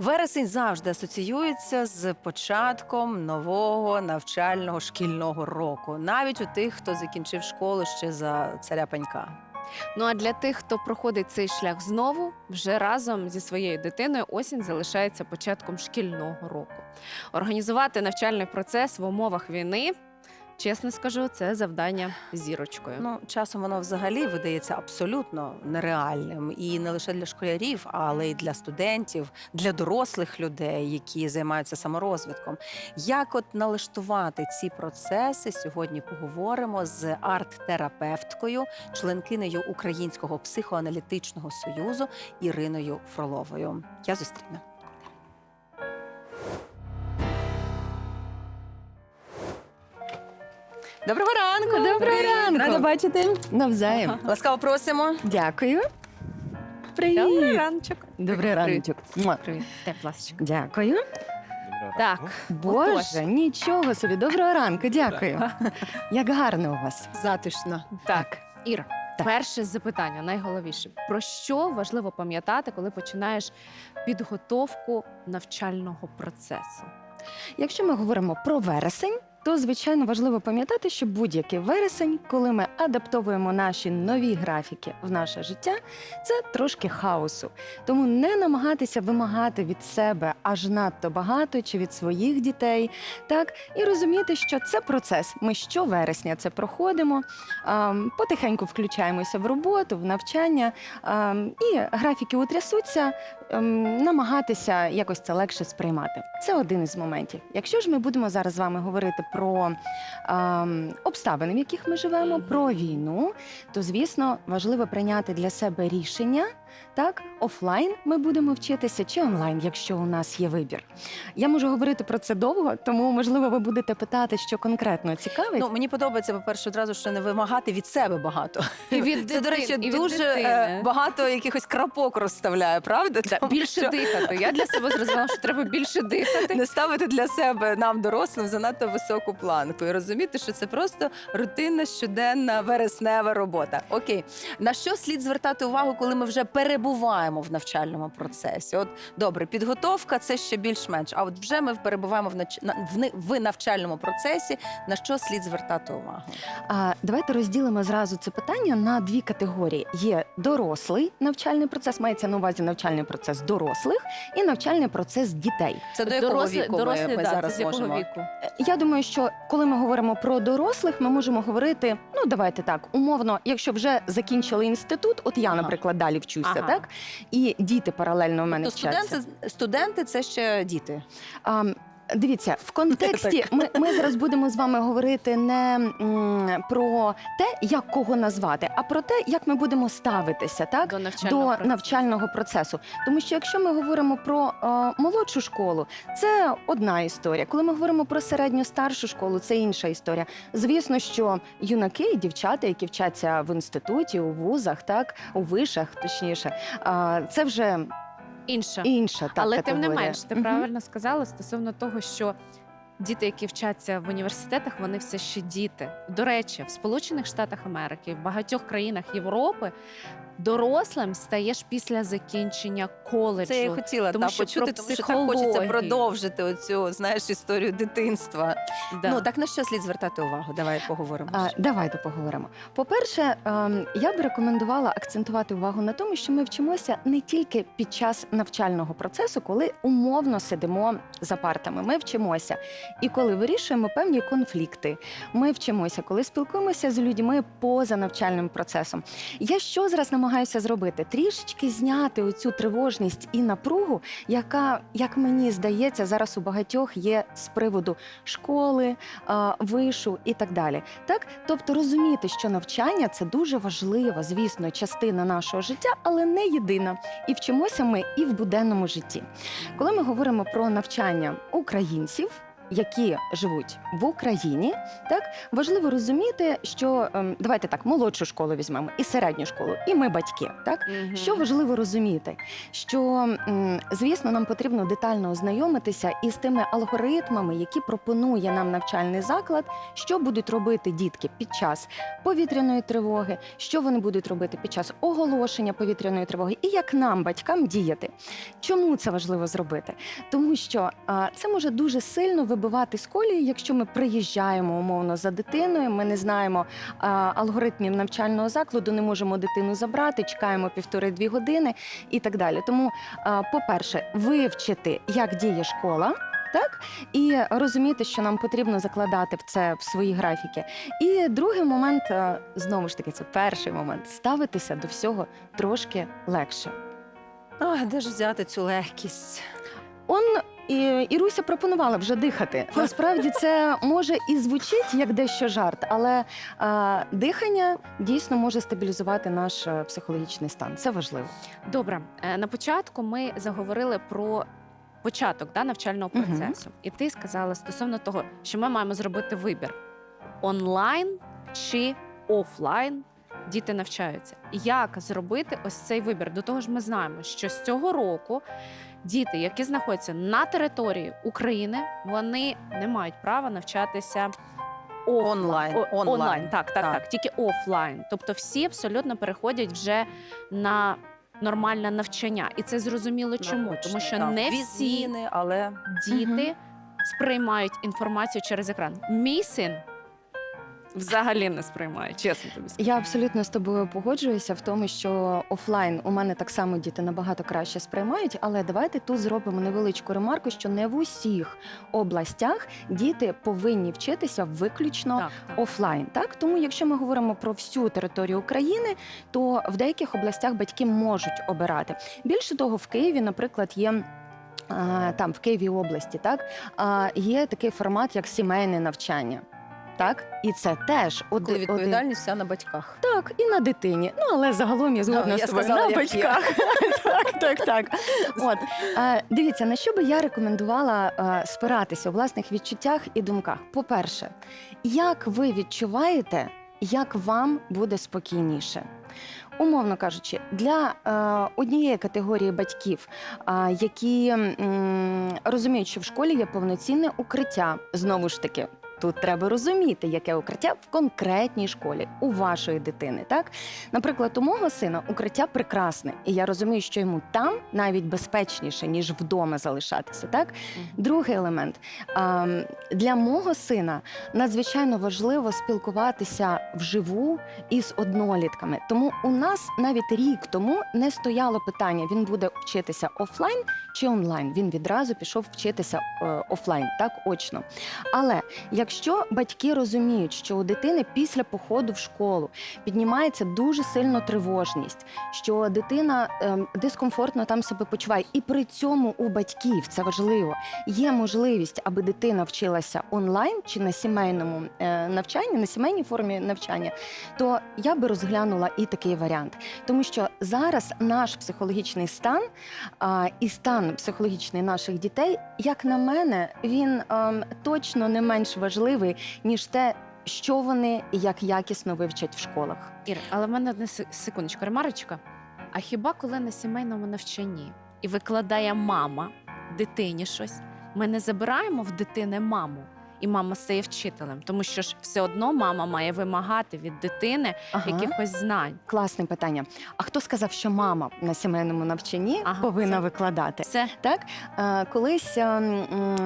Вересень завжди асоціюється з початком нового навчального шкільного року, навіть у тих, хто закінчив школу ще за царя панька. Ну а для тих, хто проходить цей шлях знову, вже разом зі своєю дитиною осінь залишається початком шкільного року. Організувати навчальний процес в умовах війни, чесно скажу, це завдання зірочкою. Ну, часом воно взагалі видається абсолютно нереальним і не лише для школярів, але й для студентів, для дорослих людей, які займаються саморозвитком. Як от налаштувати ці процеси? Сьогодні поговоримо з арт-терапевткою, членкинею Українського психоаналітичного союзу Іриною Фроловою. Я зустріну. Доброго ранку! Доброго ранку! Рада бачити. Навзаєм. Ласкаво просимо. Дякую. Добрий Привіт. ранчик. Добрий раночок. Муа. Привіт, тепласечка. Дякую. Так, Боже, нічого собі. Доброго ранку, дякую. Як гарно у вас. Затишно. так, Іра. Так. Перше запитання, найголовніше. Про що важливо пам'ятати, коли починаєш підготовку навчального процесу? Якщо ми говоримо про вересень, то звичайно важливо пам'ятати, що будь-який вересень, коли ми адаптовуємо наші нові графіки в наше життя, це трошки хаосу. Тому не намагатися вимагати від себе аж надто багато чи від своїх дітей, так і розуміти, що це процес. Ми щовересня це проходимо, потихеньку включаємося в роботу, в навчання, і графіки утрясуться, ем, намагатися якось це легше сприймати. Це один із моментів. Якщо ж ми будемо зараз з вами говорити про ем, обставини, в яких ми живемо, про війну, то звісно важливо прийняти для себе рішення. Так, офлайн ми будемо вчитися чи онлайн, якщо у нас є вибір. Я можу говорити про це довго, тому можливо ви будете питати, що конкретно цікавить. Ну мені подобається, по-перше, одразу що не вимагати від себе багато. І від Це, до речі, і дуже дитини. е, багато якихось крапок розставляє, правда? Да, Тому більше що дихати. Я для себе зрозуміла, що треба більше дихати. не ставити для себе нам, дорослим, занадто високу планку і розуміти, що це просто рутинна щоденна вереснева робота. Окей, на що слід звертати увагу, коли ми вже перебуваємо в навчальному процесі? От добре, підготовка це ще більш-менш. А от вже ми перебуваємо в нач... в навчальному процесі. На що слід звертати увагу? А давайте розділимо зразу це питання на дві категорії: є дорослий навчальний процес, мається на увазі навчальний процес дорослих і навчальний процес дітей. Це до якого Дорослі, віку дорослі ми, ми да, зараз це з якого можемо? віку? Е, Я думаю, що коли ми говоримо про дорослих, ми можемо говорити, ну давайте так, умовно, якщо вже закінчили інститут, от я, Ага. наприклад, далі вчуся, Ага. так і діти паралельно у мене То вчаться. студенти, студенти це ще діти. А, Дивіться, в контексті ми, ми зараз будемо з вами говорити не м, про те, як кого назвати, а про те, як ми будемо ставитися, так До навчального до процесу. навчального процесу. Тому що якщо ми говоримо про е, молодшу школу, це одна історія. Коли ми говоримо про середню старшу школу, це інша історія. Звісно, що юнаки і дівчата, які вчаться в інституті, у вузах, так у вишах, точніше, е, це вже Інша. інша так, Але категорія. тим не менш, ти Мгм. правильно сказала стосовно того, що діти, які вчаться в університетах, вони все ще діти. До речі, в Сполучених Штатах Америки, в багатьох країнах Європи дорослим стаєш після закінчення коледжу. Це я хотіла Тому та, що почути, тому що так хочеться продовжити оцю знаєш історію дитинства. Да. Ну так на що слід звертати увагу? Давай поговоримо. А, давайте поговоримо. По-перше, ем, я б рекомендувала акцентувати увагу на тому, що ми вчимося не тільки під час навчального процесу, коли умовно сидимо за партами. Ми вчимося і коли вирішуємо певні конфлікти. Ми вчимося, коли спілкуємося з людьми поза навчальним процесом. Я що зараз намагаюся зробити? Трішечки зняти оцю тривожність і напругу, яка, як мені здається, зараз у багатьох є з приводу школи, вишу і так далі. Так, тобто розуміти, що навчання це дуже важлива, звісно, частина нашого життя, але не єдина. І вчимося ми і в буденному житті. Коли ми говоримо про навчання українців. Які живуть в Україні, так важливо розуміти, що ем, давайте так, молодшу школу візьмемо і середню школу, і ми батьки. Так Мгм. що важливо розуміти, що звісно нам потрібно детально ознайомитися із тими алгоритмами, які пропонує нам навчальний заклад, що будуть робити дітки під час повітряної тривоги, що вони будуть робити під час оголошення повітряної тривоги, і як нам, батькам, діяти. Чому це важливо зробити? Тому що а, це може дуже сильно вибивати з колії, якщо ми приїжджаємо умовно за дитиною. Ми не знаємо алгоритмів навчального закладу, не можемо дитину забрати, чекаємо півтори-дві години і так далі. Тому, по-перше, вивчити, як діє школа. Так і розуміти, що нам потрібно закладати в це в свої графіки. І другий момент, знову ж таки, це перший момент ставитися до всього трошки легше. А, де ж взяти цю легкість? Он і, Іруся пропонувала вже дихати. Насправді це може і звучить як дещо жарт, але а, дихання дійсно може стабілізувати наш е, психологічний стан. Це важливо. Добре, Е, на початку ми заговорили про початок да, навчального процесу. І ти сказала стосовно того, що ми маємо зробити вибір онлайн чи офлайн. Діти навчаються. Як зробити ось цей вибір? До того ж, ми знаємо, що з цього року діти, які знаходяться на території України, вони не мають права навчатися. Онлайн, О- онлайн. онлайн. Так, так, Так. так, тільки офлайн. Тобто всі абсолютно переходять вже на нормальне навчання. І це зрозуміло чому. Тому що так. не всі зміни, але діти сприймають інформацію через екран. Мій син взагалі не сприймає, чесно тобі скажу. Я абсолютно з тобою погоджуюся в тому, що офлайн у мене так само діти набагато краще сприймають. Але давайте тут зробимо невеличку ремарку, що не в усіх областях діти повинні вчитися виключно Так, так. офлайн. Так тому, якщо ми говоримо про всю територію України, то в деяких областях батьки можуть обирати. Більше того, в Києві, наприклад, є. а, Там в Києві області, так а, є такий формат, як сімейне навчання. Так, і це теж коли один, один... відповідальність вся на батьках. так і на дитині. Ну але загалом я згодна Ну, з тобою на батьках. так, так, так. От е, дивіться, на що би я рекомендувала е, спиратися у власних відчуттях і думках. По-перше, як ви відчуваєте, як вам буде спокійніше? Умовно кажучи, для е, однієї категорії батьків, е, які м, розуміють, що в школі є повноцінне укриття, знову ж таки. Тут треба розуміти, яке укриття в конкретній школі у вашої дитини. Так, наприклад, у мого сина укриття прекрасне, і я розумію, що йому там навіть безпечніше ніж вдома залишатися. Так, Другий елемент для мого сина надзвичайно важливо спілкуватися вживу із однолітками. Тому у нас навіть рік тому не стояло питання: він буде вчитися офлайн чи онлайн. Він відразу пішов вчитися е, офлайн, так очно. Але якщо батьки розуміють, що у дитини після походу в школу піднімається дуже сильно тривожність, що дитина ем, дискомфортно там себе почуває, і при цьому у батьків це важливо є можливість, аби дитина вчилася онлайн чи на сімейному е, навчанні, на сімейній формі навчання, то я би розглянула і такий варіант, тому що зараз наш психологічний стан а, і стан психологічний наших дітей, як на мене, він ем, точно не менш важливий ніж те. Що вони як якісно вивчать в школах? Ір, але в мене одне се- секундочку, ремарочка. А хіба коли на сімейному навчанні і викладає мама дитині щось, ми не забираємо в дитини маму, і мама стає вчителем, тому що ж все одно мама має вимагати від дитини Ага. якихось знань. Класне питання. А хто сказав, що мама на сімейному навчанні Ага, повинна це- викладати? Це Так, Е, колись е, м,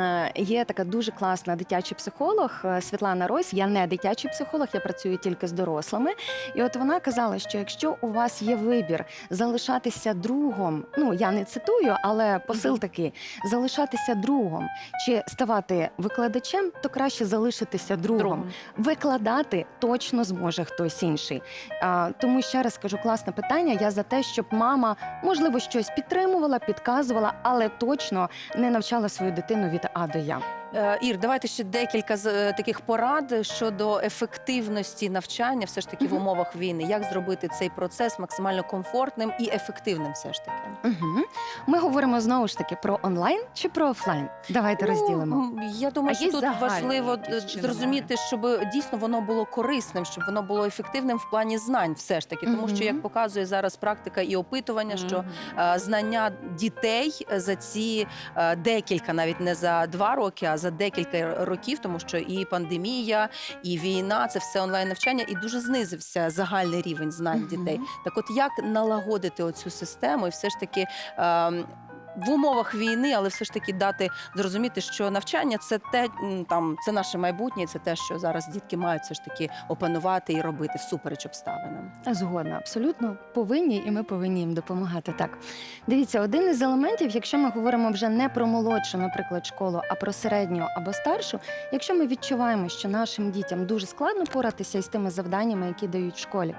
е, є така дуже класна дитячий психолог е, Світлана Ройс. Я не дитячий психолог, я працюю тільки з дорослими. І от вона казала, що якщо у вас є вибір залишатися другом, ну я не цитую, але посил такий: залишатися другом чи ставати викладачем, то краще залишитися другом. другом. Викладати точно зможе хтось інший. А, тому ще раз кажу, класне питання. Я за те, щоб мама можливо щось підтримувала, підказувала, але точно не навчала свою дитину від А до Я. Е, Ір, давайте ще декілька з е, таких порад щодо ефективності навчання, все ж таки в умовах війни. Як зробити цей процес максимально комфортним і ефективним, все ж таки. Угу. Ми говоримо знову ж таки про онлайн чи про офлайн. Давайте розділимо. Ну, м, я думаю, А що тут важливо зрозуміти, щоб дійсно воно було корисним, щоб воно було ефективним в плані знань, все ж таки, тому що як показує зараз практика і опитування, що е, знання дітей за ці декілька, навіть не за два роки, а за декілька років, тому що і пандемія, і війна це все онлайн навчання, і дуже знизився загальний рівень знань дітей. Так, от як налагодити оцю систему, і все ж таки. В умовах війни, але все ж таки дати зрозуміти, що навчання це те, там це наше майбутнє, це те, що зараз дітки мають все ж таки опанувати і робити всупереч обставинам. Згодна, абсолютно повинні, і ми повинні їм допомагати. Так, дивіться, один із елементів, якщо ми говоримо вже не про молодшу, наприклад, школу, а про середню або старшу, якщо ми відчуваємо, що нашим дітям дуже складно поратися із тими завданнями, які дають в школі,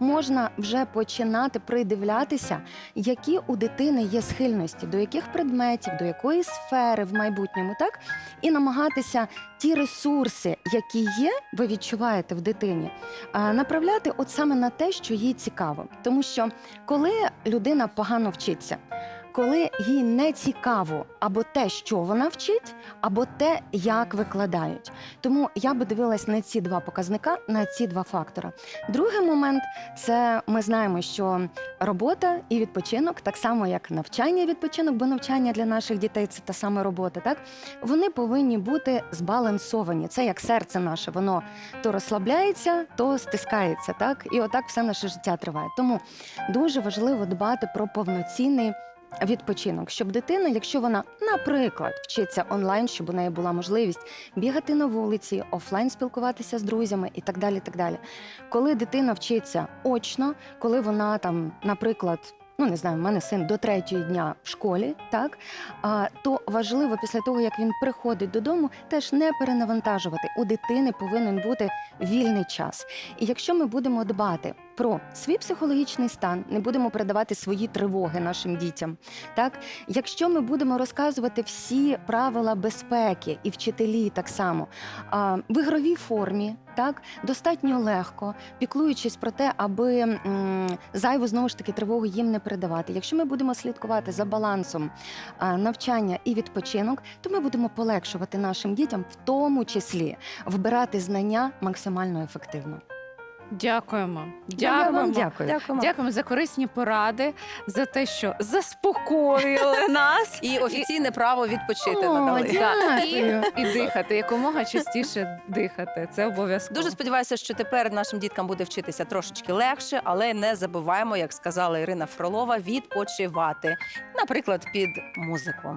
можна вже починати придивлятися, які у дитини є схильності, до яких предметів, до якої сфери в майбутньому, так і намагатися ті ресурси, які є, ви відчуваєте в дитині, направляти от саме на те, що їй цікаво. Тому що коли людина погано вчиться, коли їй не цікаво або те, що вона вчить, або те, як викладають. Тому я би дивилась на ці два показника, на ці два фактора. Другий момент це ми знаємо, що робота і відпочинок, так само як навчання і відпочинок, бо навчання для наших дітей це та сама робота, так вони повинні бути збалансовані. Це як серце наше, воно то розслабляється, то стискається, так і отак все наше життя триває. Тому дуже важливо дбати про повноцінний. Відпочинок, щоб дитина, якщо вона, наприклад, вчиться онлайн, щоб у неї була можливість бігати на вулиці, офлайн спілкуватися з друзями і так далі. так далі. Коли дитина вчиться очно, коли вона там, наприклад, ну не знаю, в мене син до третього дня в школі, так а, то важливо після того, як він приходить додому, теж не перенавантажувати. У дитини повинен бути вільний час. І якщо ми будемо дбати про свій психологічний стан, не будемо передавати свої тривоги нашим дітям. Так, якщо ми будемо розказувати всі правила безпеки і вчителі так само в ігровій формі, так достатньо легко, піклуючись про те, аби м, зайву знову ж таки тривогу їм не передавати. Якщо ми будемо слідкувати за балансом навчання і відпочинок, то ми будемо полегшувати нашим дітям, в тому числі вбирати знання максимально ефективно. Дякуємо. Дякуємо. Дякуємо. Дякую. Дякуємо. Дякуємо за корисні поради, за те, що заспокоїли нас. І офіційне право відпочити О, надали. І, і дихати, якомога частіше дихати. Це обов'язково. Дуже сподіваюся, що тепер нашим діткам буде вчитися трошечки легше, але не забуваємо, як сказала Ірина Фролова, відпочивати, наприклад, під музику.